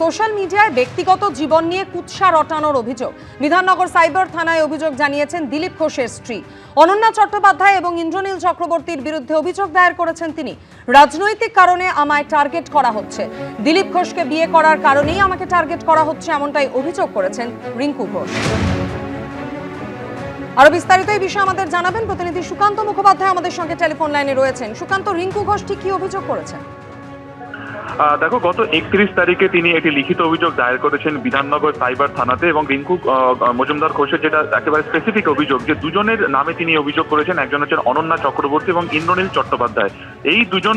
Social মিডিয়ায় ব্যক্তিগত জীবন নিয়ে কুৎসা রটানোর অভিযোগ। বিধাননগর সাইবার থানায় অভিযোগ জানিয়েছেন দিলীপ ঘোষের স্ত্রী। অনন্যা চট্টোপাধ্যায় এবং ইন্দ্রনীল চক্রবর্তীর বিরুদ্ধে অভিযোগ দায়ের করেছেন তিনি। রাজনৈতিক কারণে আমায় টার্গেট করা হচ্ছে। দিলীপ ঘোষকে বিয়ে করার কারণেই আমাকে টার্গেট করা হচ্ছে এমনটাই অভিযোগ করেছেন রিঙ্কু ঘোষ। আরও বিস্তারিত এই বিষয়ে আমাদের জানাবেন প্রতিনিধি সুকান্ত মুখোপাধ্যায় আমাদের সঙ্গে টেলিফোন লাইনে রয়েছেন। সুকান্ত, রিঙ্কু ঘোষ ঠিক কি অভিযোগ করেছেন? দেখো, গত একত্রিশ তারিখে তিনি একটি লিখিত অভিযোগ দায়ের করেছেন বিধাননগর সাইবার থানাতে এবং রিঙ্কু মজুমদার ঘোষের যেটা একেবারে স্পেসিফিক অভিযোগ, যে দুজনের নামে তিনি অভিযোগ করেছেন, একজন হচ্ছেন অনন্যা চক্রবর্তী এবং ইন্দ্রনীল চট্টোপাধ্যায়। এই দুজন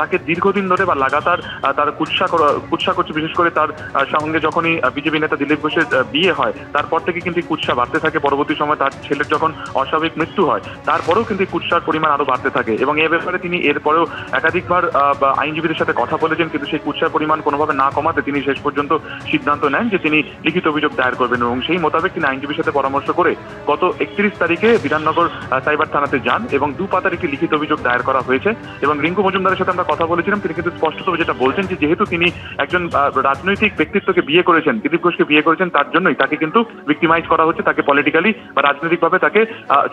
তাকে দীর্ঘদিন ধরে বা লাগাতার তার কুৎসা কুৎসা করছে, বিশেষ করে তার সঙ্গে যখনই বিজেপি নেতা দিলীপ ঘোষের বিয়ে হয়, তারপর থেকে কিন্তু কুৎসা বাড়তে থাকে। পরবর্তী সময় তার ছেলের যখন অস্বাভাবিক মৃত্যু হয়, তারপরেও কিন্তু কুৎসার পরিমাণ আরও বাড়তে থাকে এবং এ ব্যাপারে তিনি এরপরেও একাধিকবার আইনজীবীদের সাথে কথা বলেছেন, কিন্তু সেই কুৎসার পরিমাণ কোনোভাবে না কমাতে তিনি শেষ পর্যন্ত সিদ্ধান্ত নেন যে তিনি লিখিত অভিযোগ দায়ের করবেন এবং সেই মোতাবেক তিনি আইনজীবীর সাথে পরামর্শ করে গত একত্রিশ তারিখে বিধাননগর সাইবার থানাতে যান এবং দু পাতার একটি লিখিত অভিযোগ দায়ের করা হয়েছে এবং রিঙ্কু মজুমদারের সাথে আমরা কথা বলেছিলাম, তিনি কিন্তু স্পষ্টতভাবে যেটা বলছেন যে যেহেতু তিনি একজন রাজনৈতিক ব্যক্তিত্বকে বিয়ে করেছেন, দিলীপ ঘোষকে বিয়ে করেছেন, তার জন্যই তাকে কিন্তু ভিক্টিমাইজ করা হচ্ছে, তাকে পলিটিক্যালি বা রাজনৈতিকভাবে তাকে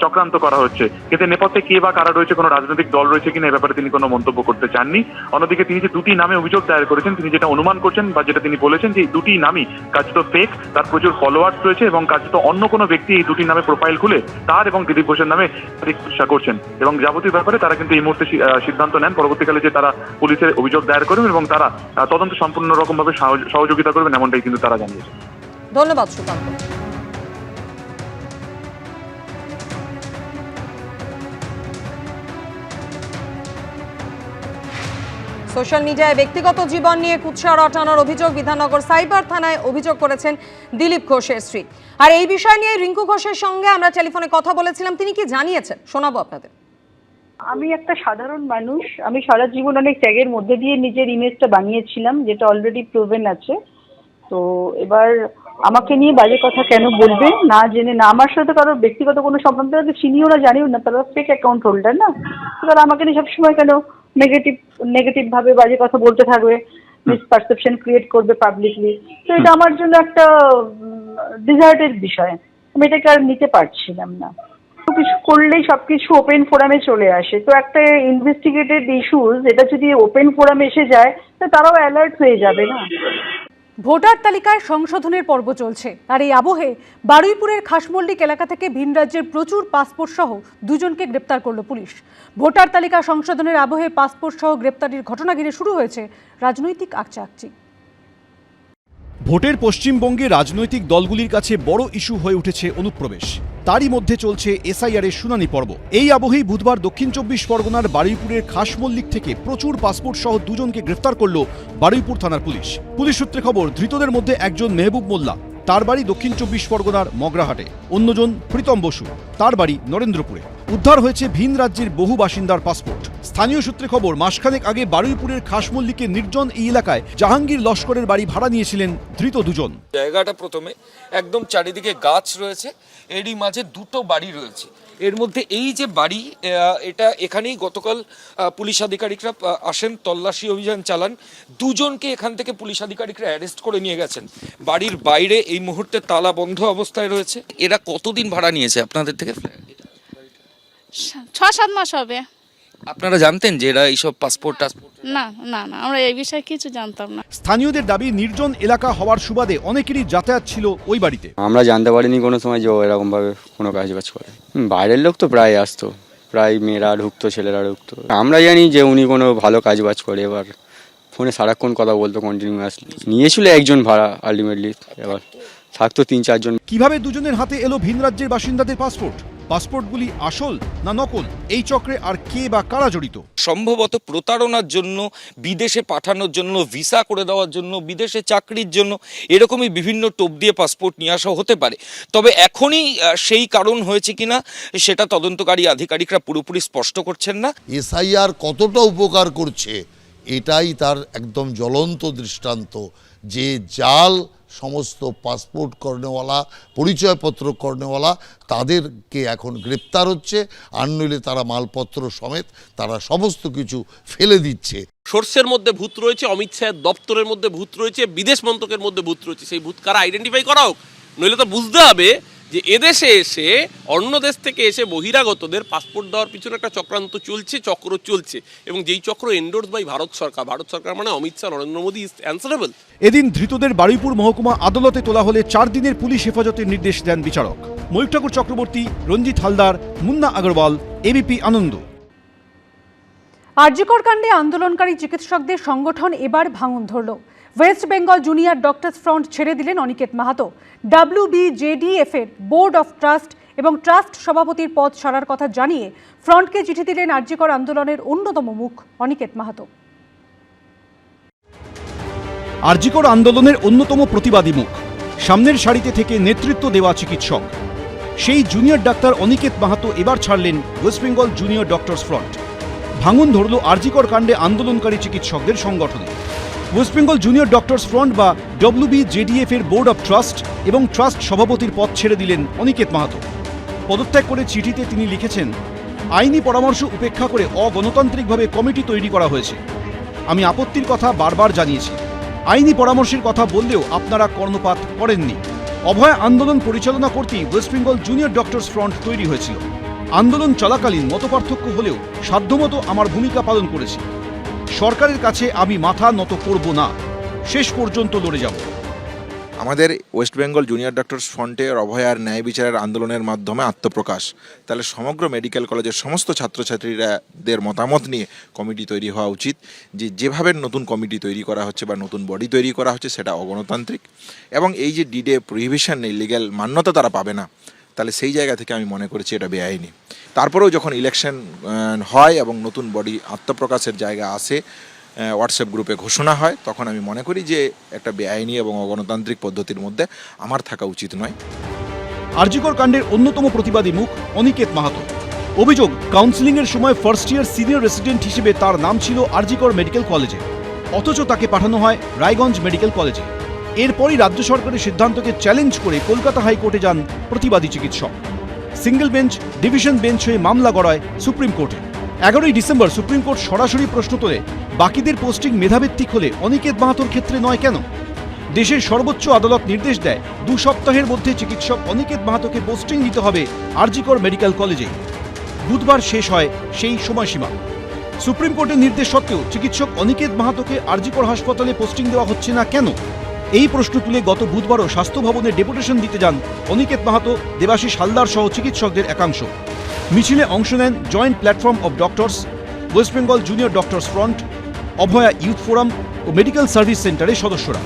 চক্রান্ত করা হচ্ছে। কিন্তু নেপথ্যে কে বা কারা রয়েছে, কোনো রাজনৈতিক দল রয়েছে কিনা, এ ব্যাপারে তিনি কোনো মন্তব্য করতে চাননি। অন্যদিকে তিনি যে দুটি নামে অভিযোগ দায়ের করেছেন। তিনি যেটা অনুমান করছেন বা যেটা তিনি বলেছেন যে দুটি নামই কার্যত ফেক তার প্রচুর ফলোয়ার্স রয়েছে এবং কার্যত অন্য কোনো ব্যক্তি এই দুটি নামে প্রোফাইল খুলে তার এবং দিলীপ ঘোষের নামে তারিখ কুৎসা করছেন। এবং যাবতীয় ব্যাপারে তারা কিন্তু এই মুহূর্তে সিদ্ধান্ত নেন। পরবর্তীকালে যে তারা পুলিশের অভিযোগ দায়ের করবেন এবং তারা তদন্ত সম্পূর্ণ রকমভাবে সহযোগিতা করবেন, এমনটাই কিন্তু তারা জানিয়েছেন। ধন্যবাদ, সুকান্ত। সোশ্যাল মিডিয়ায় ব্যক্তিগত জীবন নিয়ে কুৎসা রটানোর অভিযোগ বিধাননগর সাইবার থানায় অভিযোগ করেছেন দিলীপ ঘোষের স্ত্রী। আর এই বিষয় নিয়ে রিঙ্কু ঘোষের সঙ্গে আমরা টেলিফোনে কথা বলেছিলাম, তিনি কি জানিয়েছেন? শোনাবো আপনাদের। আমি একটা সাধারণ মানুষ, আমি সারা জীবন অনেক ত্যাগের মধ্যে দিয়ে নিজের ইমেজটা বানিয়েছিলাম, যেটা অলরেডি প্রুভেন আছে। তো এবার আমাকে নিয়ে বাজে কথা কেন বলবে, না জেনে, না আমার সাথে কারোর ব্যক্তিগত কোনো সম্বন্ধ চিনিও না, জানিও না, তারা ফেক অ্যাকাউন্ট হোল্ডার না। তারা আমাকে নিয়ে সবসময় কেন নেগেটিভ নেগেটিভ ভাবে বাজে কথা বলতে থাকবে মিসপারসেপশন ক্রিয়েট করবে পাবলিকলি তো এটা আমার জন্য একটা ডিজার্টের বিষয়। আমি এটাকে আর নিতে পারছিলাম না। কিছু করলেই সবকিছু ওপেন ফোরামে চলে আসে। তো একটা ইনভেস্টিগেটেড ইস্যুস এটা যদি ওপেন ফোরামে এসে যায় তো তারাও অ্যালার্ট হয়ে যাবে না? ভোটার তালিকায় সংশোধনের পর্ব চলছে। আর এই আবহে বারুইপুরের খাসমল্লিক এলাকা থেকে ভিন রাজ্যের প্রচুর পাসপোর্ট সহ দুজনকে গ্রেপ্তার করল পুলিশ। ভোটার তালিকা সংশোধনের আবহে পাসপোর্ট সহ গ্রেপ্তারির ঘটনা ঘিরে শুরু হয়েছে রাজনৈতিক আকচাকচি ভোটের পশ্চিমবঙ্গে রাজনৈতিক দলগুলির কাছে বড় ইস্যু হয়ে উঠেছে অনুপ্রবেশ। তারই মধ্যে চলছে এসআইআর এর শুনানি পর্ব। এই আবহেই বুধবার দক্ষিণ চব্বিশ পরগনার বারুইপুরের খাসমল্লিক থেকে প্রচুর পাসপোর্ট সহ দুজনকে গ্রেফতার করল বারুইপুর থানার পুলিশ। পুলিশ সূত্রে খবর, ধৃতদের মধ্যে একজন মেহবুব মোল্লা, তার বাড়ি দক্ষিণ চব্বিশ পরগনার মগরাহাটে। অন্যজন প্রীতম বসু, তার বাড়ি নরেন্দ্রপুরে। উদ্ধার হয়েছে ভিন রাজ্যের বহু বাসিন্দার পাসপোর্ট। স্থানীয় সূত্রে খবর মাসখানেক আগে বারুইপুরের খাসমল্লিকের নির্জন এই এলাকায় জাহাঙ্গীর লস্করের বাড়ি ভাড়া নিয়েছিলেন ধৃত দুজন। জায়গাটা প্রথমে একদম চারিদিকে গাছ রয়েছে এরই মাঝে দুটো বাড়ি রয়েছে। এর মধ্যে এই যে বাড়ি এটা এখানেই গতকাল পুলিশ আধিকারিকরা আসেন তল্লাশি অভিযান চালান। দুজনকে এখান থেকে পুলিশ আধিকারিকরা অ্যারেস্ট করে নিয়ে গেছেন। বাড়ির বাইরে এই মুহূর্তে তালা বন্ধ অবস্থায় রয়েছে। এরা কতদিন ভাড়া নিয়েছে আপনাদের থেকে? ছ সাত মাস হবে। আপনারা জানতেন যে এরা এইসব পাসপোর্ট টাসপোর্ট না না না আমরা এই বিষয়ে কিছু জানতাম না। স্থানীয়দের দাবি নির্জন এলাকা হওয়ার সুবাদে অনেকেরই যাতায়াত ছিল ওই বাড়িতে। আমরা জানতে পারিনি কোনো সময় যে ও এরকমভাবে কোনো কাজ বাজ করে। হুম, বাইরের লোক তো প্রায় আসতো প্রায় মেয়েরা ঢুকতো ছেলেরা ঢুকতো। আমরা জানি যে উনি কোনো ভালো কাজ বাজ করে এবার ফোনে সারাক্ষণ কথা বলতো কন্টিনিউয়াসলি নিয়েছিল একজন ভাড়া আলটিমেটলি এবার থাকতো তিন চারজন। কীভাবে দুজনের হাতে এলো ভিন রাজ্যের বাসিন্দাদের পাসপোর্ট পাসপোর্টগুলি আসল না নকল? এই চক্রে আর কে বা কারা জড়িত? সম্ভবত প্রতারণার জন্য বিদেশে পাঠানোর জন্য ভিসা করে দেওয়ার জন্য বিদেশে চাকরির জন্য এরকমই বিভিন্ন টোপ দিয়ে পাসপোর্ট নিয়ে আসা হতে পারে। তবে এখনই সেই কারণ হয়েছে কিনা সেটা তদন্তকারী আধিকারিকরা পুরোপুরি স্পষ্ট করছেন না। এসআইআর কতটা উপকার করছে এটাই তার একদম জ্বলন্ত দৃষ্টান্ত। যে জাল সমস্ত পাসপোর্ট কর্নেওয়ালা, পরিচয়পত্র কর্নেওয়ালা তাদেরকে এখন গ্রেপ্তার হচ্ছে। আর নইলে তারা মালপত্র সমেত তারা সমস্ত কিছু ফেলে দিচ্ছে। সোর্সের মধ্যে ভূত রয়েছে, অমিত শাহের দপ্তরের মধ্যে ভূত রয়েছে, বিদেশ মন্ত্রকের মধ্যে ভূত রয়েছে। সেই ভূত কারা? আইডেন্টিফাই করা হোক নইলে তো বুঝতে হবে যে এদেশে এসে অন্য দেশ থেকে এসে বহিরাগতদের পাসপোর্ট দেওয়ার পিছনে একটা চক্রান্ত চলছে চক্র চলছে। এবং যেই চক্র এন্ডোর্স বাই ভারত সরকার ভারত সরকার মানে অমিত শাহ নরেন্দ্র মোদী ইজ অ্যান্সারেবল এদিন ধৃতদের বারুইপুর মহকুমা আদালতে তোলা হলে চার দিনের পুলিশ হেফাজতের নির্দেশ দেন বিচারক। ময়ূর ঠাকুর চক্রবর্তী রঞ্জিত হালদার মুন্না আগরওয়াল এবিপি আনন্দ। আরজিকর কাণ্ডে আন্দোলনকারী চিকিৎসকদের সংগঠন এবার ভাঙন ধরল। West Bengal junior doctors front ছেড়ে দিলেন অনিকেত মাহাতো। ডাব্লিউবিজেডিএফ এর বোর্ড অফ ট্রাস্ট এবং ট্রাস্ট সভাপতির পদ ছাড়ার কথা জানিয়ে ফ্রন্টকে চিঠি দিলেন আরজিকর আন্দোলনের অন্যতম মুখ অনিকেত মাহাতো। আরজিকর আন্দোলনের অন্যতম প্রতিবাদী মুখ, সামনের সারিতে থেকে নেতৃত্ব দেওয়া চিকিৎসক। সেই জুনিয়র ডাক্তার অনিকেত মাহাতো এবার ছাড়লেন West Bengal junior doctors front. ভাঙন ধরল আরজিকর কাণ্ডে আন্দোলনকারী চিকিৎসকদের সংগঠনে। West Bengal junior doctors front বা ডব্লিউবি জেডিএফ এর বোর্ড অব ট্রাস্ট এবং ট্রাস্ট সভাপতির পদ ছেড়ে দিলেন অনিকেত মাহাতো। পদত্যাগ করে চিঠিতে তিনি লিখেছেন, আইনি পরামর্শ উপেক্ষা করে অগণতান্ত্রিকভাবে কমিটি তৈরি করা হয়েছে। আমি আপত্তির কথা বারবার জানিয়েছি। আইনি পরামর্শের কথা বললেও আপনারা কর্ণপাত করেননি। অভয় আন্দোলন পরিচালনা করতেই West Bengal junior doctors front তৈরি হয়েছিল। আন্দোলন চলাকালীন মতপার্থক্য হলেও সাধ্যমতো আমার ভূমিকা পালন করেছি। সরকারের কাছে আমি মাথা নত করব না। শেষ পর্যন্ত লড়ে যাব। আমাদের ওয়েস্ট বেঙ্গল জুনিয়র ডক্টরস ফ্রন্টের অভয়ার ন্যায় বিচারের আন্দোলনের মাধ্যমে আত্মপ্রকাশ। তাহলে সমগ্র মেডিকেল কলেজের সমস্ত ছাত্রছাত্রীরাদের মতামত নিয়ে কমিটি তৈরি হওয়া উচিত। যে যেভাবে নতুন কমিটি তৈরি করা হচ্ছে বা নতুন বডি তৈরি করা হচ্ছে সেটা অগণতান্ত্রিক। এবং এই যে ডিডে প্রহিবিশন লিগ্যাল মান্যতা তারা পাবে না। তাহলে সেই জায়গা থেকে আমি মনে করেছি এটা বেআইনি। তারপরেও যখন ইলেকশন হয় এবং নতুন বডি আত্মপ্রকাশের জায়গা আসে হোয়াটসঅ্যাপ গ্রুপে ঘোষণা হয়, তখন আমি মনে করি যে একটা বেআইনি এবং অগণতান্ত্রিক পদ্ধতির মধ্যে আমার থাকা উচিত নয়। আরজিকর কাণ্ডের অন্যতম প্রতিবাদী মুখ অনিকেত মাহাতো। অভিযোগ কাউন্সিলিংয়ের সময় ফার্স্ট ইয়ার সিনিয়র রেসিডেন্ট হিসেবে তার নাম ছিল আরজিকর মেডিকেল কলেজে অথচ তাকে পাঠানো হয় রায়গঞ্জ মেডিকেল কলেজে এরপরই রাজ্য সরকারের সিদ্ধান্তকে চ্যালেঞ্জ করে কলকাতা হাইকোর্টে যান প্রতিবাদী চিকিৎসক। সিঙ্গেল বেঞ্চ, ডিভিশন বেঞ্চ হয়ে মামলা গড়ায় সুপ্রিম কোর্টে। এগারোই ডিসেম্বর সুপ্রিম কোর্ট সরাসরি প্রশ্ন তোলে, বাকিদের পোস্টিং মেধাভিত্তিক হলে অনিকেত মাহাতোর ক্ষেত্রে নয় কেন? দেশের সর্বোচ্চ আদালত নির্দেশ দেয়, দু সপ্তাহের মধ্যে চিকিৎসক অনিকেত মাহাতোকে পোস্টিং দিতে হবে আরজিকর মেডিকেল কলেজে। বুধবার শেষ হয় সেই সময়সীমা। সুপ্রিম কোর্টের নির্দেশ সত্ত্বেও চিকিৎসক অনিকেত মাহাতোকে আরজিকর হাসপাতালে পোস্টিং দেওয়া হচ্ছে না কেন? এই প্রশ্ন তুলে গত বুধবারও স্বাস্থ্য ভবনে ডেপুটেশন দিতে যান অনিকেত মাহাতো, দেবাশিস হালদার সহ চিকিৎসকদের একাংশ। মিছিলে অংশ নেন joint platform of doctors, West Bengal junior doctors front, Abhaya youth forum O medical service সেন্টারের সদস্যরা।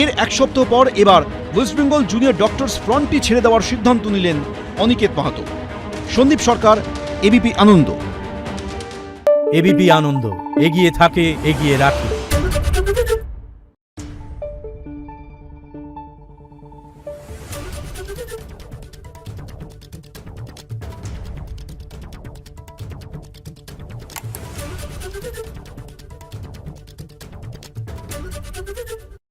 এর এক সপ্তাহ পর এবার ওয়েস্ট বেঙ্গল জুনিয়র ডক্টরস ফ্রন্টটি ছেড়ে দেওয়ার সিদ্ধান্ত নিলেন অনিকেত মাহাতো। সন্দীপ সরকার, এবিপি আনন্দ। এবিপি আনন্দ, এগিয়ে থাকে, এগিয়ে রাখে।